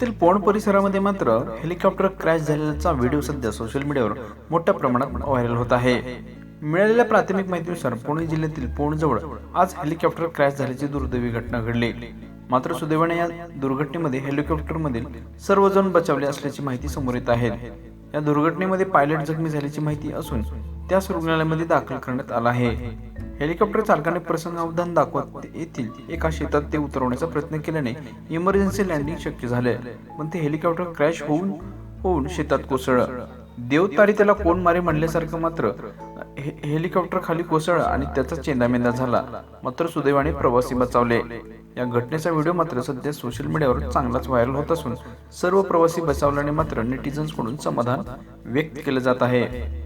पुण्यातील पोण परिसरामध्ये मात्र हेलिकॉप्टर क्रॅश झालेल्याचा व्हिडिओ सध्या सोशल मीडियावर मोठ्या प्रमाणात व्हायरल होत आहे. मिळालेल्या प्राथमिक माहितीनुसार पुणे जिल्ह्यातील पोणजवळ आज हेलिकॉप्टर क्रॅश झाल्याची दुर्दैवी घटना घडली. मात्र सुदैवाने या दुर्घटनेमध्ये हेलिकॉप्टरमधील सर्वजण बचावले असल्याची माहिती समोर येत आहे. या दुर्घटनेमध्ये पायलट जखमी झाल्याची माहिती असून त्यास रुग्णालयामध्ये दाखल करण्यात आला आहे. हेलिकॉप्टर चालकाने प्रसंगावधान दाखवत येथील एका शेतात ते उतरवण्याचा प्रयत्न केल्याने इमर्जन्सी लँडिंग शक्य झाले. पण ते हेलिकॉप्टर क्रॅश होऊन होऊन शेतात कोसळलं. देवतारी त्याला कोण मारे म्हणल्यासारखं मात्र हे- हेलिकॉप्टर खाली कोसळलं आणि त्याचा चेंदामेंदा झाला. मात्र सुदैवाने प्रवासी बचावले. या घटनेचा व्हिडिओ मात्र सध्या सोशल मीडियावर चांगलाच व्हायरल होत असून सर्व प्रवासी बचावल्याने मात्र नेटिझन्सकडून समाधान व्यक्त केलं जात आहे.